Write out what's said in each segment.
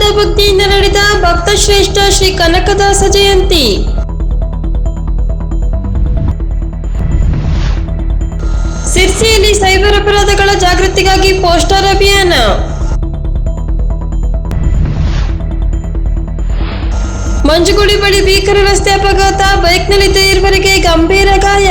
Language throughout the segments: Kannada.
ಶ್ರದ್ಧಾ ಭಕ್ತಿಯಿಂದ ನಡೆದ ಭಕ್ತ ಶ್ರೇಷ್ಠ ಶ್ರೀ ಕನಕದಾಸ ಜಯಂತಿ. ಸಿರ್ಸಿಯಲ್ಲಿ ಸೈಬರ್ ಅಪರಾಧಗಳ ಜಾಗೃತಿಗಾಗಿ ಪೋಸ್ಟರ್ ಅಭಿಯಾನ. ಮಂಜುಗುಡಿ ಬಳಿ ಭೀಕರ ರಸ್ತೆ ಅಪಘಾತ, ಬೈಕ್ನಲ್ಲಿದ್ದ ಇರುವರಿಗೆ ಗಂಭೀರ ಗಾಯ.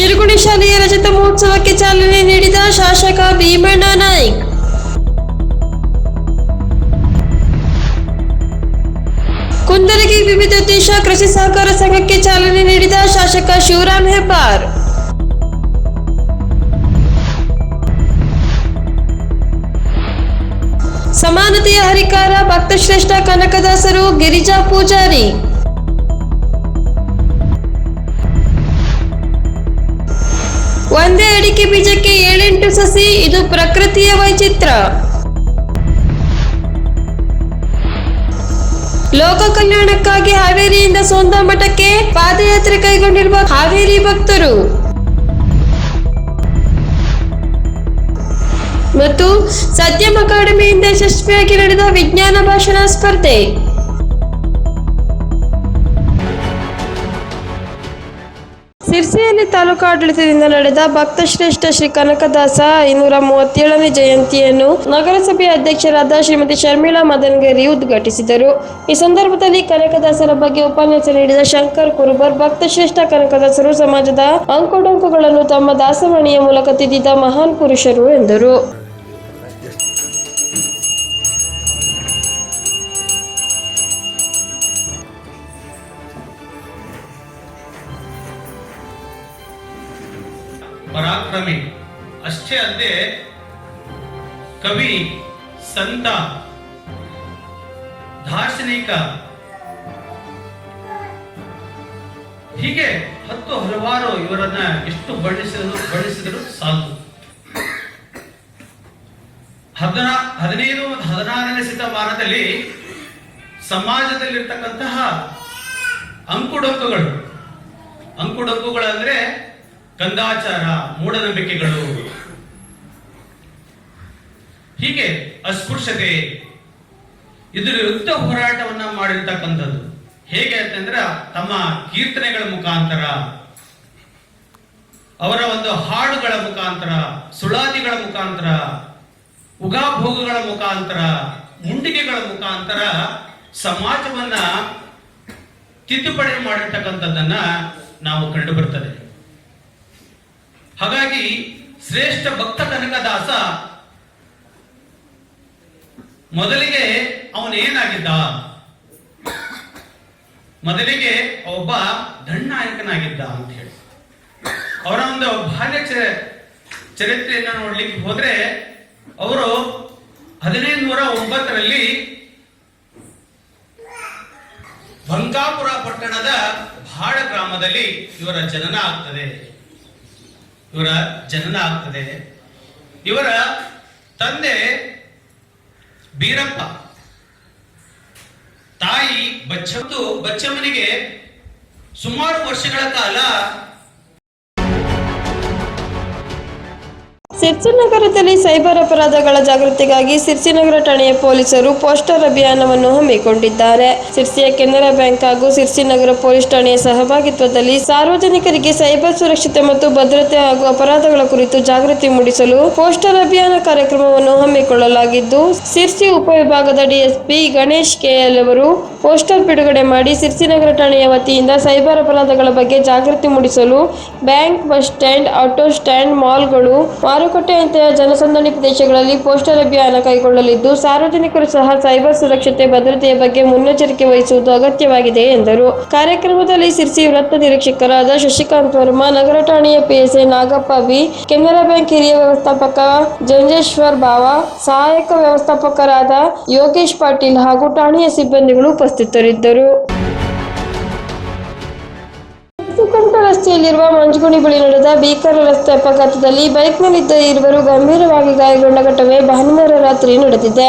ಶಿರುಗುಡಿ ಶಾಲೆಯ ರಜತ ಮಹೋತ್ಸವಕ್ಕೆ ಚಾಲನೆ ನೀಡಿದ ಶಾಸಕ ಭೀಮಣ್ಣ ನಾಯ್ಕ್. ಕುಂದರಗಿ ವಿವಿಧ ದೇಶ ಕೃಷಿ ಸಹಕಾರ ಸಂಘಕ್ಕೆ ಚಾಲನೆ ನೀಡಿದ ಶಾಸಕ ಶಿವರಾಮ್ ಹೆಬ್ಬಾರ್. ಸಮಾನತೆಯ ಹರಿಕಾರ ಭಕ್ತಶ್ರೇಷ್ಠ ಕನಕದಾಸರು ಗಿರಿಜಾ ಪೂಜಾರಿ. ಒಂದೇ ಅಡಿಕೆ ಬೀಜಕ್ಕೆ ಏಳೆಂಟು ಸಸಿ, ಇದು ಪ್ರಕೃತಿಯ ವೈಚಿತ್ರ. ಲೋಕ ಕಲ್ಯಾಣಕ್ಕಾಗಿ ಹಾವೇರಿಯಿಂದ ಸೋಂದ ಮಠಕ್ಕೆ ಪಾದಯಾತ್ರೆ ಕೈಗೊಂಡಿರುವ ಹಾವೇರಿ ಭಕ್ತರು. ಮತ್ತು ಸತ್ಯಂ ಅಕಾಡೆಮಿಯಿಂದ ಯಶಸ್ವಿಯಾಗಿ ನಡೆದ ವಿಜ್ಞಾನ ಭಾಷಣ ಸ್ಪರ್ಧೆ. ಸಿರ್ಸಿಯಲ್ಲಿ ತಾಲೂಕು ಆಡಳಿತದಿಂದ ನಡೆದ ಭಕ್ತಶ್ರೇಷ್ಠ ಶ್ರೀ ಕನಕದಾಸ ಐನೂರ ಮೂವತ್ತೇಳನೇ ಜಯಂತಿಯನ್ನು ನಗರಸಭೆ ಅಧ್ಯಕ್ಷರಾದ ಶ್ರೀಮತಿ ಶರ್ಮಿಳಾ ಮದನ್ಗೇರಿ ಉದ್ಘಾಟಿಸಿದರು. ಈ ಸಂದರ್ಭದಲ್ಲಿ ಕನಕದಾಸರ ಬಗ್ಗೆ ಉಪನ್ಯಾಸ ನೀಡಿದ ಶಂಕರ್ ಕುರುಬರ್, ಭಕ್ತಶ್ರೇಷ್ಠ ಕನಕದಾಸರು ಸಮಾಜದ ಅಂಕುಡೊಂಕುಗಳನ್ನು ತಮ್ಮ ದಾಸವಾಣಿಯ ಮೂಲಕ ತಿದ್ದಿದ ಮಹಾನ್ ಪುರುಷರು ಎಂದರು. ಅಲ್ಲದೆ ಕವಿ ಸಂತ ದಾರ್ಶನಿಕ. ಹೀಗೆ ಹತ್ತು ಹಲವಾರು ಇವರನ್ನ ಎಷ್ಟು ಬಣ್ಣಿಸಿದ್ರು ಬಣ್ಣಿಸಿದ್ರು ಸಾಕು. ಹದಿನ ಹದಿನೈದು ಮತ್ತು ಹದಿನಾರನೇ ಶತಮಾನದಲ್ಲಿ ಸಮಾಜದಲ್ಲಿರ್ತಕ್ಕಂತಹ ಅಂಕುಡೊಂಕುಗಳು ಅಂಕುಡೊಂಕುಗಳಂದ್ರೆ ಕಂದಾಚಾರ ಮೂಢನಂಬಿಕೆಗಳು. ಹೀಗೆ ಅಸ್ಪೃಶ್ಯತೆ ಇದರ ವಿರುದ್ಧ ಹೋರಾಟವನ್ನ ಮಾಡಿರ್ತಕ್ಕಂಥದ್ದು. ಹೇಗೆ ಅಂತಂದ್ರೆ ತಮ್ಮ ಕೀರ್ತನೆಗಳ ಮುಖಾಂತರ, ಅವರ ಒಂದು ಹಾಡುಗಳ ಮುಖಾಂತರ, ಸುಳಾದಿಗಳ ಮುಖಾಂತರ, ಉಗಾಭೋಗಗಳ ಮುಖಾಂತರ, ಮುಂಡಿಗೆಗಳ ಮುಖಾಂತರ ಸಮಾಜವನ್ನ ತಿದ್ದುಪಡಿ ಮಾಡಿರ್ತಕ್ಕಂಥದ್ದನ್ನ ನಾವು ಕಂಡು ಬರ್ತದೆ. ಹಾಗಾಗಿ ಶ್ರೇಷ್ಠ ಭಕ್ತ ಕನಕದಾಸ ಮೊದಲಿಗೆ ಅವನು ಏನಾಗಿದ್ದ? ಮೊದಲಿಗೆ ಒಬ್ಬ ದಂಡನಾಯಕನಾಗಿದ್ದ ಅಂತ ಹೇಳಿ. ಅವರ ಒಂದು ಬಾಲ್ಯ ಚರಿತ್ರೆಯನ್ನು ನೋಡ್ಲಿಕ್ಕೆ ಹೋದ್ರೆ ಅವರು ಹದಿನೈದು ನೂರ ಒಂಬತ್ತರಲ್ಲಿ ಬಂಕಾಪುರ ಪಟ್ಟಣದ ಭಾಳ ಗ್ರಾಮದಲ್ಲಿ ಇವರ ಜನನ ಆಗ್ತದೆ. ಇವರ ಜನನ ಆಗ್ತದೆ. ಇವರ ತಂದೆ ಬೀರಪ್ಪ. ತಾಯಿ ಬಚ್ಚತ್ತು ಬಚ್ಚಮ್ಮನಿಗೆ ಸುಮಾರು ವರ್ಷಗಳ ಕಾಲ ಸಿರ್ಸಿ ನಗರದಲ್ಲಿ ಸೈಬರ್ ಅಪರಾಧಗಳ ಜಾಗೃತಿಗಾಗಿ ಸಿರ್ಸಿ ನಗರ ಠಾಣೆಯ ಪೊಲೀಸರು ಪೋಸ್ಟರ್ ಅಭಿಯಾನವನ್ನು ಹಮ್ಮಿಕೊಂಡಿದ್ದಾರೆ. ಸಿರ್ಸಿಯ ಕೆನರಾ ಬ್ಯಾಂಕ್ ಹಾಗೂ ಸಿರ್ಸಿ ನಗರ ಪೊಲೀಸ್ ಠಾಣೆಯ ಸಹಭಾಗಿತ್ವದಲ್ಲಿ ಸಾರ್ವಜನಿಕರಿಗೆ ಸೈಬರ್ ಸುರಕ್ಷತೆ ಮತ್ತು ಭದ್ರತೆ ಹಾಗೂ ಅಪರಾಧಗಳ ಕುರಿತು ಜಾಗೃತಿ ಮೂಡಿಸಲು ಪೋಸ್ಟರ್ ಅಭಿಯಾನ ಕಾರ್ಯಕ್ರಮವನ್ನು ಹಮ್ಮಿಕೊಳ್ಳಲಾಗಿದ್ದು, ಸಿರ್ಸಿ ಉಪವಿಭಾಗದ ಡಿಎಸ್ಪಿ ಗಣೇಶ್ ಕೆಎಲ್ ಅವರು ಪೋಸ್ಟರ್ ಬಿಡುಗಡೆ ಮಾಡಿ ಸಿರ್ಸಿ ನಗರ ಠಾಣೆಯ ವತಿಯಿಂದ ಸೈಬರ್ ಅಪರಾಧಗಳ ಬಗ್ಗೆ ಜಾಗೃತಿ ಮೂಡಿಸಲು bank bus stand, auto stand, ಮಾಲ್ಗಳು ಮಾರುಕಟ್ಟೆಯಂತಹ ಜನಸಂದಣಿ ಪ್ರದೇಶಗಳಲ್ಲಿ ಪೋಸ್ಟರ್ ಅಭಿಯಾನ ಕೈಗೊಳ್ಳಲಿದ್ದು, ಸಾರ್ವಜನಿಕರು ಸಹ ಸೈಬರ್ ಸುರಕ್ಷತೆ, ಭದ್ರತೆಯ ಬಗ್ಗೆ ಮುನ್ನೆಚ್ಚರಿಕೆ ವಹಿಸುವುದು ಅಗತ್ಯವಾಗಿದೆ ಎಂದರು. ಕಾರ್ಯಕ್ರಮದಲ್ಲಿ ಸಿರ್ಸಿ ವೃತ್ತ ನಿರೀಕ್ಷಕರಾದ ಶಶಿಕಾಂತ್ ವರ್ಮಾ, ನಗರ ಠಾಣೆಯ PSI Nagappa B, Canara bank ಹಿರಿಯ ವ್ಯವಸ್ಥಾಪಕ ಜಂಜೇಶ್ವರ್ ಬಾವ ಸಹಾಯಕ ವ್ಯವಸ್ಥಾಪಕರಾದ ಯೋಗೇಶ್ ಪಾಟೀಲ್ ಹಾಗೂ ಠಾಣೆಯ ಸಿಬ್ಬಂದಿಗಳು ಉಪಸ್ಥಿತರಿದ್ದರು. ರಸ್ತೆಯಲ್ಲಿರುವ ಮಂಜುಗುಣಿ ಬಳಿ ನಡೆದ ಭೀಕರ ರಸ್ತೆ ಅಪಘಾತದಲ್ಲಿ ಬೈಕ್ನಲ್ಲಿದ್ದ ಇರುವರು ಗಂಭೀರವಾಗಿ ಗಾಯಗೊಂಡ ಘಟನೆ ಭಾನುವಾರ ರಾತ್ರಿ ನಡೆದಿದೆ.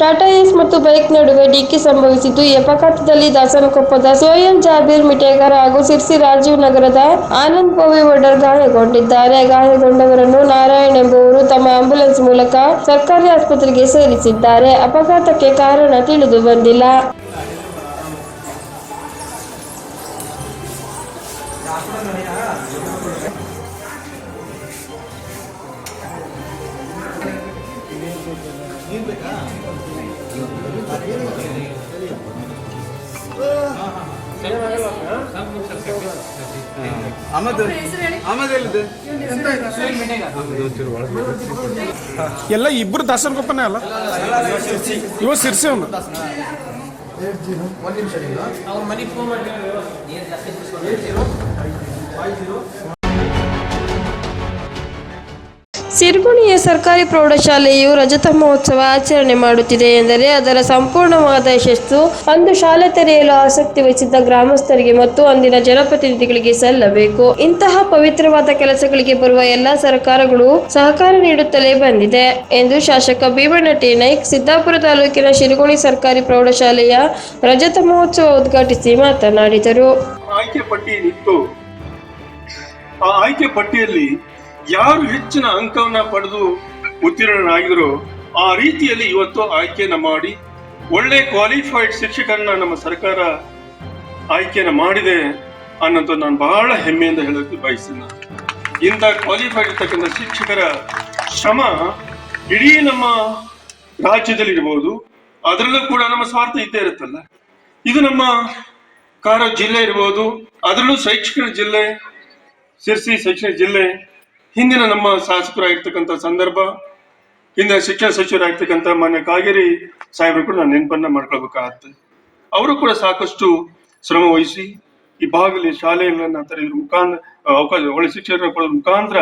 ಟಾಟಾ ಏಸ್ ಮತ್ತು ಬೈಕ್ ನಡುವೆ ಡಿಕ್ಕಿ ಸಂಭವಿಸಿದ್ದು, ಈ ಅಪಘಾತದಲ್ಲಿ ದಾಸನಕೊಪ್ಪದ ಸೋಯಲ್ ಜಾಬೀರ್ ಮಿಟೇಗರ್ ಹಾಗೂ ಸಿರ್ಸಿ ರಾಜೀವ್ ನಗರದ ಆನಂದ್ ಪೋವಿ ವಡರ್ ಗಾಯಗೊಂಡಿದ್ದಾರೆ. ಗಾಯಗೊಂಡವರನ್ನು ನಾರಾಯಣ್ ಎಂಬುವರು ತಮ್ಮ ಆಂಬ್ಯುಲೆನ್ಸ್ ಮೂಲಕ ಸರ್ಕಾರಿ ಆಸ್ಪತ್ರೆಗೆ ಸೇರಿಸಿದ್ದಾರೆ. ಅಪಘಾತಕ್ಕೆ ಕಾರಣ ತಿಳಿದು ಬಂದಿಲ್ಲ. ಎಲ್ಲ ಇಬ್ರು ದಾಸನಕೊಪ್ಪನೇ ಅಲ್ಲ? ಇವ ಸಿರ್ಸಿ ಅವನು. ಸಿರ್ಗುಣಿಯ ಸರ್ಕಾರಿ ಪ್ರೌಢಶಾಲೆಯು ರಜತ ಮಹೋತ್ಸವ ಆಚರಣೆ ಮಾಡುತ್ತಿದೆ ಎಂದರೆ ಅದರ ಸಂಪೂರ್ಣವಾದ ಯಶಸ್ಸು ಅಂದು ಶಾಲೆ ತೆರೆಯಲು ಆಸಕ್ತಿ ವಹಿಸಿದ್ದ ಗ್ರಾಮಸ್ಥರಿಗೆ ಮತ್ತು ಅಂದಿನ ಜನಪ್ರತಿನಿಧಿಗಳಿಗೆ ಸಲ್ಲಬೇಕು. ಇಂತಹ ಪವಿತ್ರವಾದ ಕೆಲಸಗಳಿಗೆ ಬರುವ ಎಲ್ಲಾ ಸರ್ಕಾರಗಳು ಸಹಕಾರ ನೀಡುತ್ತಲೇ ಬಂದಿದೆ ಎಂದು ಶಾಸಕ ಭೀಮಣ್ಣ ಟಿ ನಾಯ್ಕ್ ಸಿದ್ದಾಪುರ ತಾಲೂಕಿನ ಶಿರಗುಣಿ ಸರ್ಕಾರಿ ಪ್ರೌಢಶಾಲೆಯ ರಜತ ಮಹೋತ್ಸವ ಉದ್ಘಾಟಿಸಿ ಮಾತನಾಡಿದರು. ಆಯ್ಕೆ ಆಯ್ಕೆ ಪಟ್ಟಿಯಲ್ಲಿ ಯಾರು ಹೆಚ್ಚಿನ ಅಂಕವನ್ನ ಪಡೆದು ಉತ್ತೀರ್ಣರಾಗಿದ್ರು ಆ ರೀತಿಯಲ್ಲಿ ಇವತ್ತು ಆಯ್ಕೆಯನ್ನ ಮಾಡಿ, ಒಳ್ಳೆ ಕ್ವಾಲಿಫೈಡ್ ಶಿಕ್ಷಕರನ್ನ ನಮ್ಮ ಸರ್ಕಾರ ಆಯ್ಕೆಯನ್ನ ಮಾಡಿದೆ ಅನ್ನೋದು ನಾನು ಬಹಳ ಹೆಮ್ಮೆಯಿಂದ ಹೇಳಕ್ಕೆ ಬಯಸ್ತೇನೆ. ಇಂಥ ಕ್ವಾಲಿಫೈಡ್ ಇರ್ತಕ್ಕಂಥ ಶಿಕ್ಷಕರ ಶ್ರಮ ಇಡೀ ನಮ್ಮ ರಾಜ್ಯದಲ್ಲಿ ಇರ್ಬೋದು ಅದರಲ್ಲೂ ಕೂಡ ನಮ್ಮ ಸ್ವಾರ್ಥ ಇದ್ದೇ ಇರುತ್ತಲ್ಲ. ಇದು ನಮ್ಮ ಕಾರ ಜಿಲ್ಲೆ ಇರ್ಬೋದು. ಅದರಲ್ಲೂ ಶೈಕ್ಷಣಿಕ ಜಿಲ್ಲೆ, ಶಿರ್ಸಿ ಶೈಕ್ಷಣಿಕ ಜಿಲ್ಲೆ ಹಿಂದಿನ ನಮ್ಮ ಶಾಸಕರಾಗಿರ್ತಕ್ಕಂಥ ಸಂದರ್ಭ, ಹಿಂದಿನ ಶಿಕ್ಷಣ ಸಚಿವರಾಗಿರ್ತಕ್ಕಂಥ ಮಾನ್ಯ ಕಾಗೇರಿ ಸಾಹೇಬರು ಕೂಡ ನಾನು ನೆನಪನ್ನ ಮಾಡ್ಕೊಳ್ಬೇಕಾಗತ್ತೆ. ಅವರು ಕೂಡ ಸಾಕಷ್ಟು ಶ್ರಮ ವಹಿಸಿ, ಈ ಭಾಗದಲ್ಲಿ ಶಾಲೆಗಳನ್ನ ತೆರೆಯುವ ಮುಖಾಂತರ, ಅವಕಾಶ, ಒಳ್ಳೆ ಶಿಕ್ಷಣ ಕೊಡೋದ್ರ ಮುಖಾಂತರ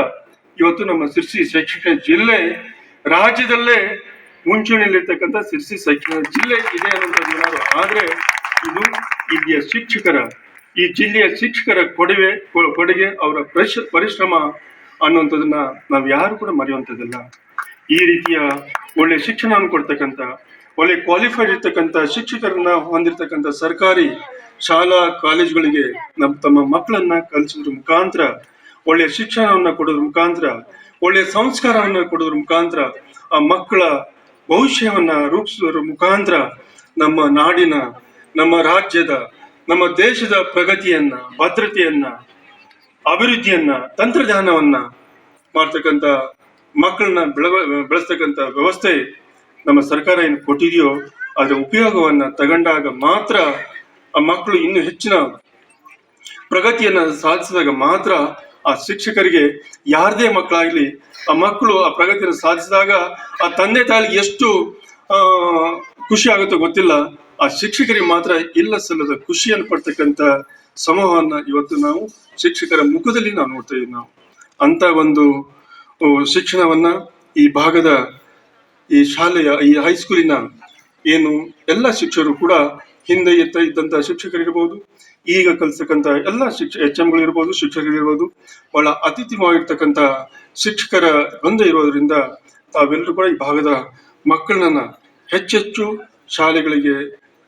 ಇವತ್ತು ನಮ್ಮ ಶಿರ್ಸಿ ಶೈಕ್ಷಣಿಕ ಜಿಲ್ಲೆ, ರಾಜ್ಯದಲ್ಲೇ ಮುಂಚೂಣಿಯಲ್ಲಿರ್ತಕ್ಕಂಥ ಶಿರ್ಸಿ ಶೈಕ್ಷಣಿಕ ಜಿಲ್ಲೆ ಇದೆ ಅನ್ನೋದು ಆದ್ರೆ ಇದು ಇಲ್ಲಿಯ ಶಿಕ್ಷಕರ, ಈ ಜಿಲ್ಲೆಯ ಶಿಕ್ಷಕರ ಕೊಡುಗೆ ಕೊಡುಗೆ ಅವರ ಪರಿಶ ಪರಿಶ್ರಮ ಅನ್ನುವಂಥದ್ದನ್ನ ನಾವು ಯಾರು ಕೂಡ ಮರೆಯುವಂಥದ್ದಿಲ್ಲ. ಈ ರೀತಿಯ ಒಳ್ಳೆ ಶಿಕ್ಷಣವನ್ನು ಕೊಡ್ತಕ್ಕಂಥ, ಒಳ್ಳೆ ಕ್ವಾಲಿಫೈಡ್ ಇರ್ತಕ್ಕಂಥ ಶಿಕ್ಷಕರನ್ನ ಹೊಂದಿರತಕ್ಕಂಥ ಸರ್ಕಾರಿ ಶಾಲಾ ಕಾಲೇಜುಗಳಿಗೆ ನಮ್ಮ ತಮ್ಮ ಮಕ್ಕಳನ್ನ ಕಲಿಸೋದ್ರ ಮುಖಾಂತರ, ಒಳ್ಳೆ ಶಿಕ್ಷಣವನ್ನ ಕೊಡೋದ್ರ ಮುಖಾಂತರ, ಒಳ್ಳೆ ಸಂಸ್ಕಾರವನ್ನ ಕೊಡೋದ್ರ ಮುಖಾಂತರ ಆ ಮಕ್ಕಳ ಭವಿಷ್ಯವನ್ನ ರೂಪಿಸೋದ್ರ ಮುಖಾಂತರ ನಮ್ಮ ನಾಡಿನ, ನಮ್ಮ ರಾಜ್ಯದ, ನಮ್ಮ ದೇಶದ ಪ್ರಗತಿಯನ್ನ, ಭದ್ರತೆಯನ್ನ ಅಭಿವೃದ್ಧಿಯನ್ನ, ತಂತ್ರಜ್ಞಾನವನ್ನ ಮಾಡ್ತಕ್ಕಂಥ ಮಕ್ಕಳನ್ನ ಬೆಳವ ಬೆಳೆಸ್ತಕ್ಕಂಥ ವ್ಯವಸ್ಥೆ ನಮ್ಮ ಸರ್ಕಾರ ಏನು ಕೊಟ್ಟಿದೆಯೋ, ಅದರ ಉಪಯೋಗವನ್ನ ತಗೊಂಡಾಗ ಮಾತ್ರ ಆ ಮಕ್ಕಳು ಇನ್ನು ಹೆಚ್ಚಿನ ಪ್ರಗತಿಯನ್ನ ಸಾಧಿಸಿದಾಗ ಮಾತ್ರ ಆ ಶಿಕ್ಷಕರಿಗೆ ಯಾರದೇ ಮಕ್ಕಳಾಗ್ಲಿ, ಆ ಮಕ್ಕಳು ಆ ಪ್ರಗತಿಯನ್ನು ಸಾಧಿಸಿದಾಗ ಆ ತಂದೆ ತಾಯಿಗೆ ಎಷ್ಟು ಖುಷಿ ಆಗುತ್ತೋ ಗೊತ್ತಿಲ್ಲ. ಆ ಶಿಕ್ಷಕರಿಗೆ ಮಾತ್ರ ಇಲ್ಲ ಸಲ್ಲದ ಖುಷಿಯನ್ನು ಪಡ್ತಕ್ಕಂಥ ಸಮೂಹವನ್ನ ಇವತ್ತು ನಾವು ಶಿಕ್ಷಕರ ಮುಖದಲ್ಲಿ ನಾವು ನೋಡ್ತಾ ಇದ್ದೀವಿ ನಾವು. ಅಂತ ಒಂದು ಶಿಕ್ಷಣವನ್ನ ಈ ಭಾಗದ ಈ ಶಾಲೆಯ, ಈ ಹೈಸ್ಕೂಲಿನ ಏನು ಎಲ್ಲ ಶಿಕ್ಷಕರು ಕೂಡ ಹಿಂದೆ ಎತ್ತ ಇದ್ದಂತಹ ಶಿಕ್ಷಕರಿರ್ಬೋದು, ಈಗ ಕಲಿಸ್ತಕ್ಕಂಥ ಎಲ್ಲ ಶಿಕ್ಷ ಎಚ್ ಎಂಗಳಿರ್ಬೋದು ಶಿಕ್ಷಕರಿರ್ಬೋದು ಬಹಳ ಅತಿಥಿವಾಗಿರ್ತಕ್ಕಂಥ ಶಿಕ್ಷಕರ ಬಂದ ಇರೋದ್ರಿಂದ ತಾವೆಲ್ಲರೂ ಕೂಡ ಈ ಭಾಗದ ಮಕ್ಕಳನ್ನ ಹೆಚ್ಚೆಚ್ಚು ಶಾಲೆಗಳಿಗೆ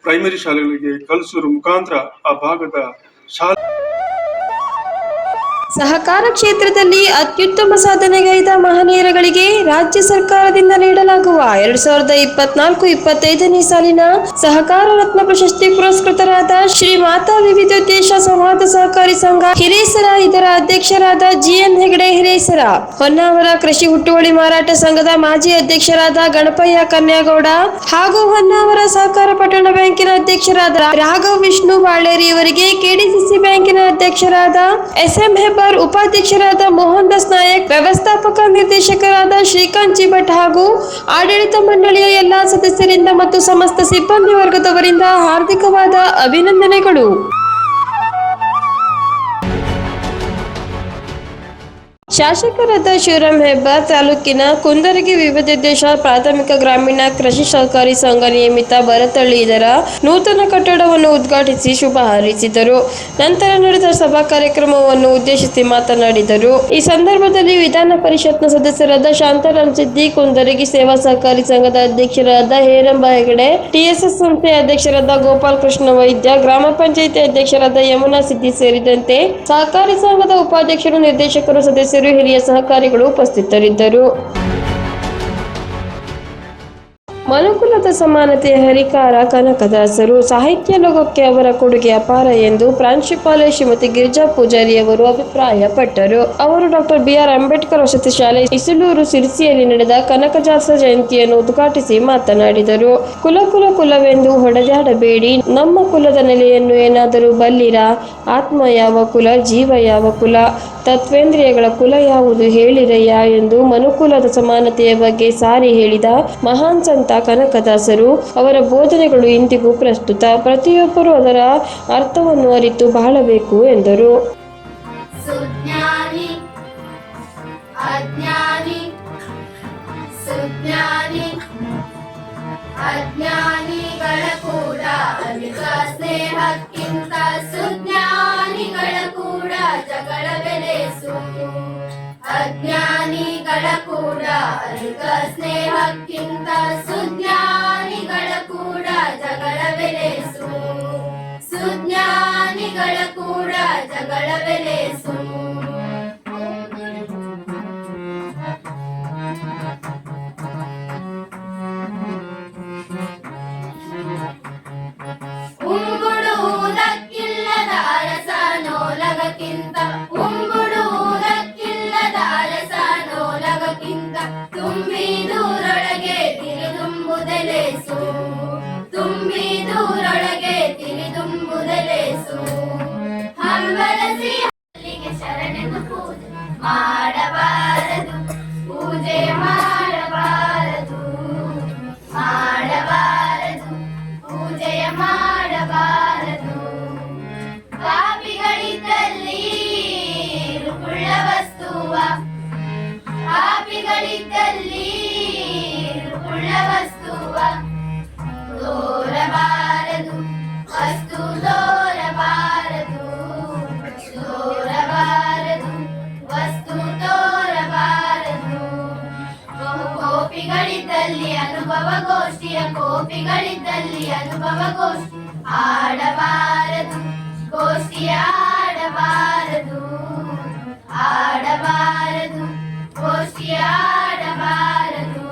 ಪ್ರೈಮರಿ ಶಾಲೆಗಳಿಗೆ ಕಲಿಸೋದ್ರ ಮುಖಾಂತರ ಆ ಭಾಗದ ಶಾಲೆ ಸಹಕಾರ ಕ್ಷೇತ್ರದಲ್ಲಿ ಅತ್ಯುತ್ತಮ ಸಾಧನೆಗೈದ ಮಹನೀಯರುಗಳಿಗೆ ರಾಜ್ಯ ಸರ್ಕಾರದಿಂದ ನೀಡಲಾಗುವ ಎರಡ್ ಸಾವಿರದ ಇಪ್ಪತ್ನಾಲ್ಕು ಇಪ್ಪತ್ತೈದನೇ ಸಾಲಿನ ಸಹಕಾರ ರತ್ನ ಪ್ರಶಸ್ತಿ ಪುರಸ್ಕೃತರಾದ ಶ್ರೀ ಮಾತಾ ವಿವಿಧೋದ್ದೇಶ ಸಂವಾದ ಸಹಕಾರಿ ಸಂಘ ಹಿರೇಸರ, ಇದರ ಅಧ್ಯಕ್ಷರಾದ ಜಿಎನ್ ಹೆಗಡೆ ಹಿರೇಸರ, ಹೊನ್ನಾವರ ಕೃಷಿ ಹುಟ್ಟುವಳಿ ಮಾರಾಟ ಸಂಘದ ಮಾಜಿ ಅಧ್ಯಕ್ಷರಾದ ಗಣಪಯ್ಯ ಕನ್ಯಾಗೌಡ ಹಾಗೂ ಹೊನ್ನಾವರ ಸಹಕಾರ ಪಟ್ಟಣ ಬ್ಯಾಂಕಿನ ಅಧ್ಯಕ್ಷರಾದ ರಾಘವ್ ವಿಷ್ಣು ಬಾಳೇರಿ ಅವರಿಗೆ ಕೆಡಿಸಿಸಿ ಬ್ಯಾಂಕಿನ ಅಧ್ಯಕ್ಷರಾದ ಎಸ್ಎಂ ಹೆಬ್ಬಾರ್ ಉಪಾಧ್ಯಕ್ಷರಾದ ಮೋಹನ್ ದಾಸ್ ನಾಯಕ್, ವ್ಯವಸ್ಥಾಪಕ ನಿರ್ದೇಶಕರಾದ ಶ್ರೀಕಾಂತ್ ಜಿ ಭಟ್ ಹಾಗೂ ಆಡಳಿತ ಮಂಡಳಿಯ ಎಲ್ಲಾ ಸದಸ್ಯರಿಂದ ಮತ್ತು ಸಮಸ್ತ ಸಿಬ್ಬಂದಿ ವರ್ಗದವರಿಂದ ಹಾರ್ದಿಕವಾದ ಅಭಿನಂದನೆಗಳು. ಶಾಸಕರಾದ ಶಿವರಾಮ್ ಹೆಬ್ಬಾರ್ ತಾಲೂಕಿನ ಕುಂದರಗಿ ವಿವಿಧೋದ್ದೇಶ ಪ್ರಾಥಮಿಕ ಗ್ರಾಮೀಣ ಕೃಷಿ ಸಹಕಾರಿ ಸಂಘ ನಿಯಮಿತ ಬರತಳ್ಳಿ ಇದರ ನೂತನ ಕಟ್ಟಡವನ್ನು ಉದ್ಘಾಟಿಸಿ ಶುಭ ಹಾರೈಸಿದರು. ನಂತರ ನಡೆದ ಸಭಾ ಕಾರ್ಯಕ್ರಮವನ್ನು ಉದ್ದೇಶಿಸಿ ಮಾತನಾಡಿದರು. ಈ ಸಂದರ್ಭದಲ್ಲಿ ವಿಧಾನ ಪರಿಷತ್ನ ಸದಸ್ಯರಾದ ಶಾಂತಾರಾಮ್ ಸಿದ್ದಿ, ಕುಂದರಗಿ ಸೇವಾ ಸಹಕಾರಿ ಸಂಘದ ಅಧ್ಯಕ್ಷರಾದ ಹೇರಂಬ ಹೆಗಡೆ, ಟಿಎಸ್ಎಸ್ ಸಂಸ್ಥೆಯ ಅಧ್ಯಕ್ಷರಾದ ಗೋಪಾಲ್ ಕೃಷ್ಣ ವೈದ್ಯ, ಗ್ರಾಮ ಪಂಚಾಯಿತಿ ಅಧ್ಯಕ್ಷರಾದ ಯಮುನಾ ಸಿದ್ದಿ ಸೇರಿದಂತೆ ಸಹಕಾರಿ ಸಂಘದ ಉಪಾಧ್ಯಕ್ಷರು, ನಿರ್ದೇಶಕರು, ಸದಸ್ಯರು ಹಿರಿಯ ಸಹಕಾರಿಗಳು ಉಪಸ್ಥಿತರಿದ್ದರು. ಮನುಕುಲದ ಸಮಾನತೆಯ ಹರಿಕಾರ ಕನಕದಾಸರು ಸಾಹಿತ್ಯ ಲೋಕಕ್ಕೆ ಅವರ ಕೊಡುಗೆ ಅಪಾರ ಎಂದು ಪ್ರಾಂಶುಪಾಲ ಶ್ರೀಮತಿ ಗಿರಿಜಾ ಪೂಜಾರಿ ಅವರು ಅಭಿಪ್ರಾಯಪಟ್ಟರು. ಅವರು ಡಾಕ್ಟರ್ ಬಿಆರ್ ಅಂಬೇಡ್ಕರ್ ವಸತಿ ಶಾಲೆ ಇಸಲೂರು ಸಿರಿಸಿಯಲ್ಲಿ ನಡೆದ ಕನಕದಾಸ ಜಯಂತಿಯನ್ನು ಉದ್ಘಾಟಿಸಿ ಮಾತನಾಡಿದರು. ಕುಲ ಕುಲ ಕುಲವೆಂದು ಹೊಡೆದಾಡಬೇಡಿ. ನಮ್ಮ ಕುಲದ ನೆಲೆಯನ್ನು ಏನಾದರೂ ಬಲ್ಲಿರ? ಆತ್ಮ ಯಾವ ಕುಲ? ಜೀವ ಯಾವ ಕುಲ? ತತ್ವೇಂದ್ರಿಯಗಳ ಕುಲ ಯಾವುದು ಹೇಳಿರಯ್ಯ? ಎಂದು ಮನುಕುಲದ ಸಮಾನತೆಯ ಬಗ್ಗೆ ಸಾರಿ ಹೇಳಿದ ಮಹಾನ್ ಸಂತ ಕನಕದಾಸರು ಅವರ ಬೋಧನೆಗಳು ಇಂದಿಗೂ ಪ್ರಸ್ತುತ. ಪ್ರತಿಯೊಬ್ಬರೂ ಅದರ ಅರ್ಥವನ್ನು ಅರಿತು ಬಾಳಬೇಕು ಎಂದರು. ಅಜ್ಞಾನಿಗಳ ಕೂಡ ಅಧಿಕ ಸ್ನೇಹಕ್ಕಿಂತ ಸುಜ್ಞಾನಿಗಳ ಕೂಡ ಜಗಳ ಬೆಲೆಸು. ಅಜ್ಞಾನಿಗಳ ಕೂಡ ಅಧಿಕ ಸ್ನೇಹಕ್ಕಿಂತ ಸುಜ್ಞಾನಿಗಳ ಕೂಡ ಜಗಳ ಬೆಲೆಸು. ಸುಜ್ಞಾನಿಗಳ ಕೂಡ ಜಗಳ ಬೆಲೆಸು. ಆಡಬಾರದು ಗೋಷ್ಠಿಯ ಆಡಬಾರದು ಆಡಬಾರದು ಗೋಷ್ಠಿಯ ಆಡಬಾರದು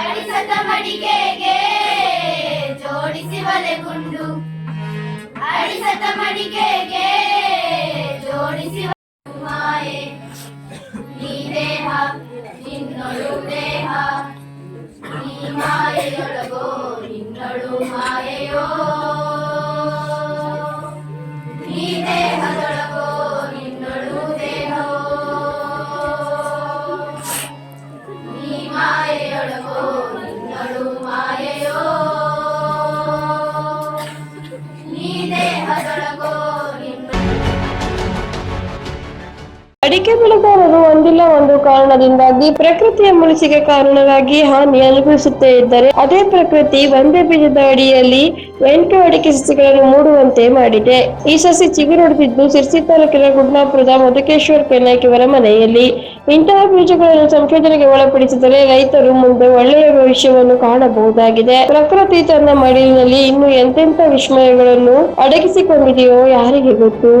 ಅಡಿಸದ ಮಡಿಕೆಗೆ ಜೋಡಿಸಿ ಬಲೆಗುಂಡು ಅಡಿಸದ ಮಡಿಕೆಗೆ ಕಾರಣದಿಂದಾಗಿ ಪ್ರಕೃತಿಯ ಮುಳುಸಿಗೆ ಕಾರಣವಾಗಿ ಹಾನಿ ಅನುಭವಿಸುತ್ತೇ ಇದ್ದರೆ ಅದೇ ಪ್ರಕೃತಿ ಒಂದೇ ಬೀಜದ ಅಡಿಯಲ್ಲಿ ಎಂಟು ಅಡಿಕೆ ಸಸಿಗಳನ್ನು ಮೂಡುವಂತೆ ಮಾಡಿದೆ. ಈ ಸಸಿ ಚಿಗುರೊಡೆದಿದ್ದು ಸಿರ್ಸಿ ತಾಲೂಕಿನ ಗುಡ್ನಾಪುರದ ಮಧುಕೇಶ್ವರ್ ಪೆನಾಯ್ಕ್ ಇವರ ಮನೆಯಲ್ಲಿ ಇಂತಹ ಬೀಜಗಳನ್ನು ಸಂಶೋಧನೆಗೆ ಒಳಪಡಿಸಿದರೆ ರೈತರು ಮುಂದೆ ಒಳ್ಳೆಯ ಭವಿಷ್ಯವನ್ನು ಕಾಣಬಹುದಾಗಿದೆ. ಪ್ರಕೃತಿ ತನ್ನ ಮಡಿಲಿನಲ್ಲಿ ಇನ್ನು ಎಂತೆಂಥ ವಿಸ್ಮಯಗಳನ್ನು ಅಡಗಿಸಿಕೊಂಡಿದೆಯೋ ಯಾರಿಗೆ ಗೊತ್ತು?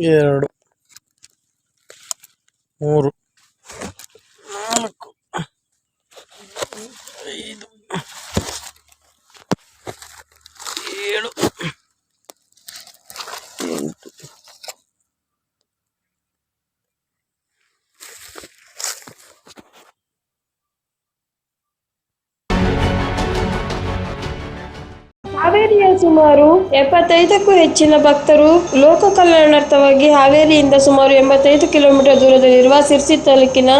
ಎರಡು ಮೂರು. ಸುಮಾರು ಎಪ್ಪತ್ತೈದಕ್ಕೂ ಹೆಚ್ಚಿನ ಭಕ್ತರು ಲೋಕ ಕಲ್ಯಾಣಾರ್ಥವಾಗಿ ಹಾವೇರಿಯಿಂದ ಸುಮಾರು ಎಂಬತ್ತೈದು ಕಿಲೋಮೀಟರ್ ದೂರದಲ್ಲಿರುವ ಸಿರ್ಸಿ ತಾಲೂಕಿನ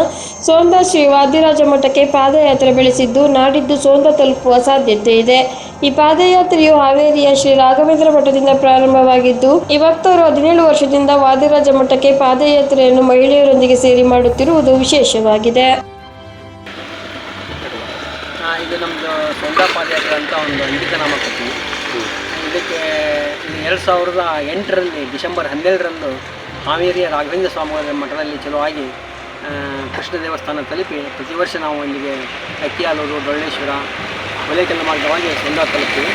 ಸೋಂದ ಶ್ರೀ ವಾದಿರಾಜ ಮಠಕ್ಕೆ ಪಾದಯಾತ್ರೆ ಬೆಳೆಸಿದ್ದು, ನಾಡಿದ್ದು ಸೋಂದ ತಲುಪುವ ಸಾಧ್ಯತೆ ಇದೆ. ಈ ಪಾದಯಾತ್ರೆಯು ಹಾವೇರಿಯ ಶ್ರೀ ರಾಘವೇಂದ್ರ ಮಠದಿಂದ ಪ್ರಾರಂಭವಾಗಿದ್ದು, ಈ ಭಕ್ತರು ಹದಿನೇಳು ವರ್ಷದಿಂದ ವಾದಿರಾಜ ಮಠಕ್ಕೆ ಪಾದಯಾತ್ರೆಯನ್ನು ಮಹಿಳೆಯರೊಂದಿಗೆ ಸೇರಿ ಮಾಡುತ್ತಿರುವುದು ವಿಶೇಷವಾಗಿದೆ. ಇದು ನಮ್ಮದು ಪಾದಯಾತ್ರೆ ಅಂತ ಒಂದು ನಾಮಕಟ್ಟಿ ಇದಕ್ಕೆ ಇದು ಎರಡು ಸಾವಿರದ ಎಂಟರಲ್ಲಿ ಡಿಸೆಂಬರ್ ಹನ್ನೆರಡರಂದು ಹಾವೇರಿಯ ರಾಘವೇಂದ್ರ ಸ್ವಾಮಿಗಳ ಮಠದಲ್ಲಿ ಚಲುವಾಗಿ ಕೃಷ್ಣ ದೇವಸ್ಥಾನ ತಲುಪಿ ಪ್ರತಿ ವರ್ಷ ನಾವು ಇಲ್ಲಿಗೆ ಅಕ್ಕಿಯಾಲೂರು ಡೊಳ್ಳೇಶ್ವರ ಹೊಲೇಕಲ್ಲು ಮಾರ್ಗವಾಗಿ ಸಂದಾ ತಲುಪ್ತೀವಿ.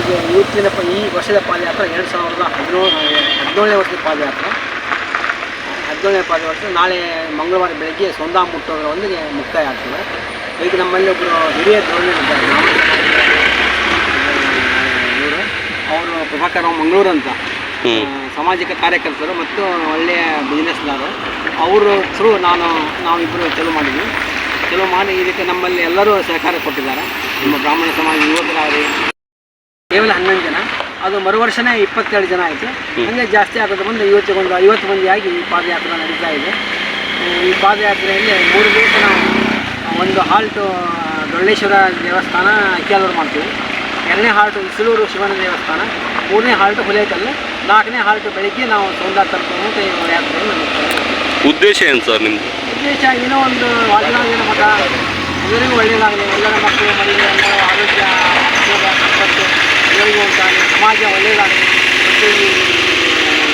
ಈಗ ಇವತ್ತಿನ ಪ, ಈ ವರ್ಷದ ಪಾದಯಾತ್ರೆ ಎರಡು ಸಾವಿರದ ಹದಿನೇಳು ಹದಿನೇಳನೇ ವರ್ಷದ ಪಾದಯಾತ್ರೆ. ಹದಿನೇಳನೇ ಪಾದಯಾತ್ರೆ ನಾಳೆ ಮಂಗಳವಾರ ಬೆಳಗ್ಗೆ ಸೊಂದ ಮುಟ್ಟೋದರೊಂದಿಗೆ ಮುಕ್ತಾಯ ಆಗ್ತದೆ. ಈಗ ನಮ್ಮಲ್ಲಿ ಒಬ್ಬರು ಹಿರಿಯ ಧೋರಣೆ ಇವರು ಅವರು ಪ್ರಭಾಕರ್ ರಾವ್ ಮಂಗಳೂರು ಅಂತ. ಸಾಮಾಜಿಕ ಕಾರ್ಯಕರ್ತರು ಮತ್ತು ಒಳ್ಳೆಯ ಬಿಸ್ನೆಸ್ದಾರು ಅವರು. ಥ್ರೂ ನಾನು ನಾವಿಬ್ಬರು ಚಲೋ ಮಾಡಿದ್ವಿ. ಚಲೋ ಮಾಡಿ ಇದಕ್ಕೆ ನಮ್ಮಲ್ಲಿ ಎಲ್ಲರೂ ಸಹಕಾರ ಕೊಟ್ಟಿದ್ದಾರೆ. ನಮ್ಮ ಬ್ರಾಹ್ಮಣ ಸಮಾಜ ಯುವಕರಾಗಲಿ. ಕೇವಲ ಹನ್ನೊಂದು ಜನ. ಅದು ಮರು ವರ್ಷನೇ ಇಪ್ಪತ್ತೇಳು ಜನ ಆಯಿತು. ಹಂಗೆ ಜಾಸ್ತಿ ಆಗೋದು ಬಂದು ಇವತ್ತಿಗೊಂದು ಐವತ್ತು ಮಂದಿ ಆಗಿ ಈ ಪಾದಯಾತ್ರೆ ನಡೀತಾ ಇದೆ. ಈ ಪಾದಯಾತ್ರೆಯಲ್ಲಿ ಮೂರು ದಿವಸ ನಾವು ಒಂದು ಹಾಲ್ಟು ಡೊಳ್ಳೇಶ್ವರ ದೇವಸ್ಥಾನ ಅಕ್ಕಿಯಾಲೂರು ಮಾಡ್ತೀವಿ. ಎರಡನೇ ಹಾಲ್ಟು ಇಸಲೂರು ಶಿವನ ದೇವಸ್ಥಾನ ಮೂರನೇ ಹಾಲ್ಟು ಹುಲೇಕಲ್ಲು ನಾಲ್ಕನೇ ಹಾಲ್ಟು ಬೆಳಿಗ್ಗೆ ನಾವು ಸೌಂದರ್ಯ ತಲುಪುವಂತೆ ಯಾತ್ರೆ ಉದ್ದೇಶ ಏನು ಸರ್ ನಿಮ್ಮದು ಉದ್ದೇಶ ಏನೋ ಒಂದು ವಾಜನಾಗಿನ ಮಠ ಎಲ್ಲರಿಗೂ ಒಳ್ಳೆಯದಾಗಲಿ ಎಲ್ಲರ ಮಕ್ಕಳು ಮರಿಗಳು ಎಲ್ಲರ ಆರೋಗ್ಯ ಸಂಪತ್ತು ಎಲ್ಲರಿಗೂ ಉಂಟಾಗಲಿ ಸಮಾಜ ಒಳ್ಳೆಯದಾಗಲಿ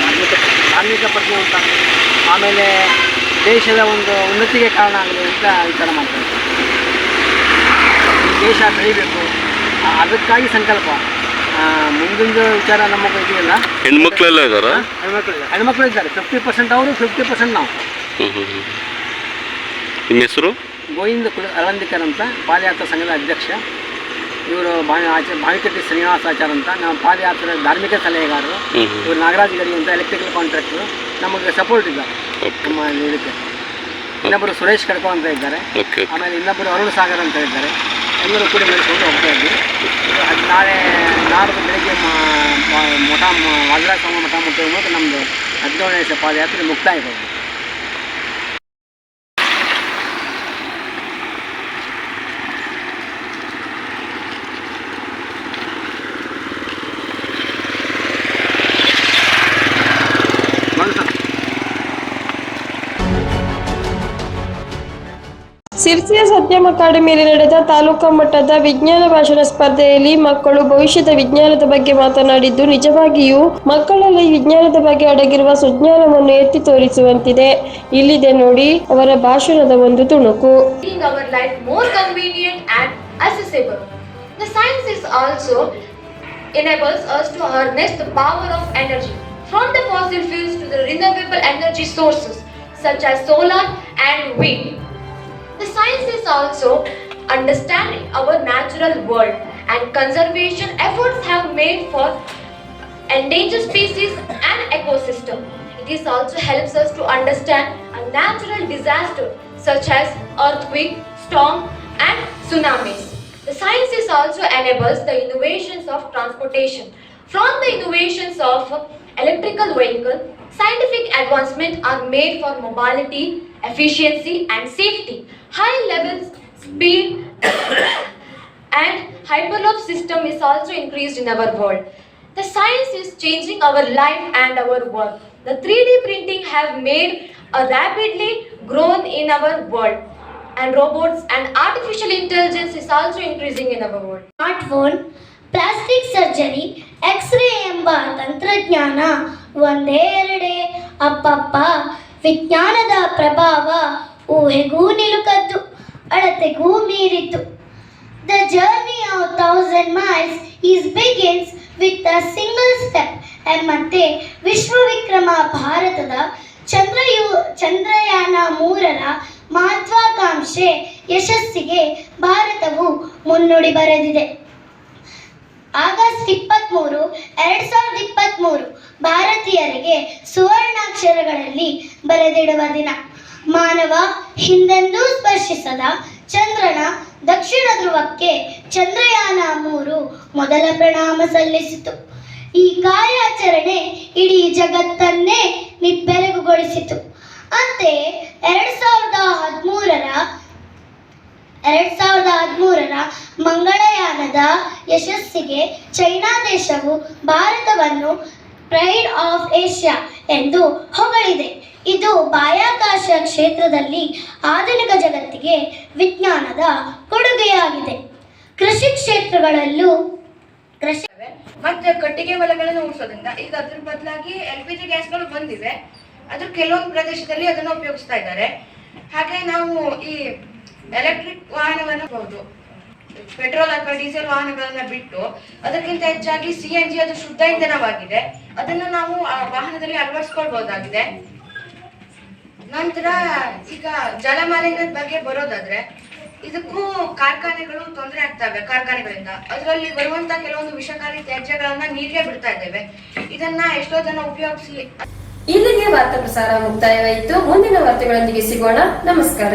ಧಾರ್ಮಿಕ ಧಾರ್ಮಿಕ ಪ್ರಜ್ಞೆ ಉಂಟಾಗಲಿ ಆಮೇಲೆ ದೇಶದ ಒಂದು ಉನ್ನತಿಗೆ ಕಾರಣ ಆಗಲಿ ಅಂತ ವಿಚಾರ ಮಾಡ್ತಾರೆ ದೇಶ ಬೆಳಿಬೇಕು. ಅದಕ್ಕಾಗಿ ಸಂಕಲ್ಪ. ಮುಂದಿನ ವಿಚಾರ ನಮಗೆ ಇದೆಯಲ್ಲ? ಹೆಣ್ಮಕ್ಳೆಲ್ಲ ಇದ್ದಾರಾ ಹೆಣ್ಮಕ್ಳು ಹೆಣ್ಮಕ್ಳು ಇದ್ದಾರೆ. ಫಿಫ್ಟಿ ಪರ್ಸೆಂಟ್ ಅವರು ಫಿಫ್ಟಿ ಪರ್ಸೆಂಟ್ ನಾವು. ನಿಮ್ಮ ಹೆಸರು? ಗೋವಿಂದ ಕುಲ ಅಳಂದಿಕರ್ ಅಂತ ಪಾದಯಾತ್ರಾ ಸಂಘದ ಅಧ್ಯಕ್ಷ. ಇವರು ಭಾವಿ ಆಚಾರ ಭಾವಿಕಟ್ಟಿ ಶ್ರೀನಿವಾಸ ಆಚಾರ ಅಂತ. ನಮ್ಮ ಪಾದಯಾತ್ರೆ ಧಾರ್ಮಿಕ ಸಲಹೆಗಾರರು. ಇವರು ನಾಗರಾಜ್ ಗಡಿ ಅಂತ ಎಲೆಕ್ಟ್ರಿಕಲ್ ಕಾಂಟ್ರಾಕ್ಟರು ನಮಗೆ ಸಪೋರ್ಟ್ ಇದ್ದಾರೆ. ನಮ್ಮ ಇದಕ್ಕೆ. ಇನ್ನೊಬ್ಬರು ಸುರೇಶ್ ಕಡ್ಕೋ ಅಂತ ಇದ್ದಾರೆ. ಆಮೇಲೆ ಇನ್ನೊಬ್ಬರು ಅರುಣ್ ಸಾಗರ್ ಅಂತ ಇದ್ದಾರೆ. ಎಲ್ಲರೂ ಕೂಡ ನಡೆಸ್ಕೊಂಡು ಹೋಗ್ತಾ ಇದ್ವಿ. ಅದು ನಾಳೆ ನಾಡ್ದು ಬೆಳಗ್ಗೆ ಮಠ, ಮ- ವಾದಿರಾಜ ಸ್ವಾಮಿ ಮಠ ಮುಟ್ಟೋ ಮೂಲಕ ನಮ್ಮದು ಹದಿನೇಳನೇ ಪಾದಯಾತ್ರೆ ಮುಕ್ತಾಯಗೊಂಡು ಸಿರ್ಸಿಯ ಸತ್ಯಂ ಅಕಾಡೆಮಿಯಲ್ಲಿ ನಡೆದ ತಾಲೂಕಾ ಮಟ್ಟದ ವಿಜ್ಞಾನ ಭಾಷಣ ಸ್ಪರ್ಧೆಯಲ್ಲಿ ಮಕ್ಕಳು ಭವಿಷ್ಯದ ವಿಜ್ಞಾನದ ಬಗ್ಗೆ ಮಾತನಾಡಿದ್ದು ನಿಜವಾಗಿಯೂ ಮಕ್ಕಳಲ್ಲಿ ವಿಜ್ಞಾನದ ಬಗ್ಗೆ ಅಡಗಿರುವ ಸುಜ್ಞಾನವನ್ನು ಎತ್ತಿ ತೋರಿಸುವಂತಿದೆ ಇಲ್ಲಿದೆ ನೋಡಿ ಅವರ ಭಾಷಣದ ಒಂದು ತುಣುಕು enables us to harness the power of energy from the fossil fuels to the renewable energy sources such as solar and wind. The science is also understanding our natural world and conservation efforts have made for endangered species and ecosystem. It is also helps us to understand a natural disaster such as earthquake, storm and tsunamis. The science is also enables the innovations of transportation. From the innovations of electrical vehicle, scientific advancement are made for mobility, efficiency and safety. High levels speed and hyperloop system is also increased in our world. The science is changing our life and our work. The 3D printing have made a rapidly grown in our world. And robots and artificial intelligence is also increasing in our world. Smartphone plastic surgery X ray ಎಂಬ ತಂತ್ರಜ್ಞಾನ ಒಂದೇ ಎರಡೇ ಅಪ್ಪಪ್ಪ ವಿಜ್ಞಾನದ ಪ್ರಭಾವ ಊಹೆಗೂ ನಿಲುಕದ್ದು ಅಳತೆಗೂ ಮೀರಿತು the journey of thousand miles is begins with a single step ಎಂಬಂತೆ ವಿಶ್ವ ವಿಕ್ರಮ ಭಾರತದ ಚಂದ್ರಯು, ಚಂದ್ರಯಾನ ಮೂರರ ಮಹತ್ವಾಕಾಂಕ್ಷೆ ಯಶಸ್ಸಿಗೆ ಭಾರತವು ಮುನ್ನುಡಿ ಬರೆದಿದೆ. ಆಗಸ್ಟ್ ಇಪ್ಪತ್ತ್ಮೂರು ಎರಡು ಸಾವಿರದ ಇಪ್ಪತ್ತ್ಮೂರು ಭಾರತೀಯರಿಗೆ ಸುವರ್ಣಾಕ್ಷರಗಳಲ್ಲಿ ಬರೆದಿಡುವ ದಿನ. ಮಾನವ ಹಿಂದೆಂದೂ ಸ್ಪರ್ಶಿಸದ ಚಂದ್ರನ ದಕ್ಷಿಣ ಧ್ರುವಕ್ಕೆ ಚಂದ್ರಯಾನ ಮೂರು ಮೊದಲ ಪ್ರಣಾಮ ಸಲ್ಲಿಸಿತು. ಈ ಕಾರ್ಯಾಚರಣೆ ಇಡೀ ಜಗತ್ತನ್ನೇ ನಿಬ್ಬೆರಗುಗೊಳಿಸಿತು. ಅಂತೆಯೇ ಎರಡ್ ಸಾವಿರದ ಹದಿಮೂರರ, ಎರಡ್ ಸಾವಿರದ ಹದಿಮೂರರ ಮಂಗಳಯಾನದ ಯಶಸ್ಸಿಗೆ ಚೈನಾ ದೇಶವು ಭಾರತವನ್ನು ಪ್ರೈಡ್ ಆಫ್ ಏಷ್ಯಾ ಎಂದು ಹೊಗಳಿದೆ. ಇದು ಬಾಹ್ಯಾಕಾಶ ಕ್ಷೇತ್ರದಲ್ಲಿ ಆಧುನಿಕ ಜಗತ್ತಿಗೆ ವಿಜ್ಞಾನದ ಕೊಡುಗೆಯಾಗಿದೆ. ಕೃಷಿ ಕ್ಷೇತ್ರಗಳಲ್ಲೂ ಕೃಷಿ ಮತ್ತೆ ಕಟ್ಟಿಗೆ ಒಲೆಗಳನ್ನು ಉಳಿಸೋದ್ರಿಂದ ಈಗ ಅದ್ರ ಬದಲಾಗಿ ಎಲ್ ಪಿ ಜಿ ಗ್ಯಾಸ್ಗಳು ಬಂದಿವೆ. ಅದ್ರ ಕೆಲವೊಂದು ಪ್ರದೇಶದಲ್ಲಿ ಅದನ್ನು ಉಪಯೋಗಿಸ್ತಾ ಇದ್ದಾರೆ. ಹಾಗೆ ನಾವು ಈ ಎಲೆಕ್ಟ್ರಿಕ್ ವಾಹನವನ್ನು ಪೆಟ್ರೋಲ್ ಅಥವಾ ಡೀಸೆಲ್ ವಾಹನಗಳನ್ನ ಬಿಟ್ಟು ಅದಕ್ಕಿಂತ ಹೆಚ್ಚಾಗಿ ಸಿ ಎನ್ ಜಿ ಅದು ಶುದ್ಧ ಇಂಧನವಾಗಿದೆ ಅದನ್ನ ನಾವು ವಾಹನದಲ್ಲಿ ಅಳವಡಿಸ್ಕೊಳ್ಬಹುದಾಗಿದೆ ನಂತರ ಈಗ ಜಲಮಾಲಿನ್ಯದ ಬಗ್ಗೆ ಬರೋದಾದ್ರೆ ಇದಕ್ಕೂ ಕಾರ್ಖಾನೆಗಳು ತೊಂದರೆ ಆಗ್ತವೆ ಕಾರ್ಖಾನೆಗಳಿಂದ. ಅದರಲ್ಲಿ ಬರುವಂತ ಕೆಲವೊಂದು ವಿಷಕಾರಿ ತ್ಯಾಜ್ಯಗಳನ್ನ ನೀರಿಗೆ ಬಿಡ್ತಾ ಇದ್ದೇವೆ. ಇದನ್ನ ಎಷ್ಟೋ ಜನ ಉಪಯೋಗಿಸಿ ಇಲ್ಲಿಗೆ ವಾರ್ತಾ ಪ್ರಸಾರ ಮುಕ್ತಾಯವಾಯಿತು. ಮುಂದಿನ ವಾರ್ತೆಗಳೊಂದಿಗೆ ಸಿಗೋಣ. ನಮಸ್ಕಾರ.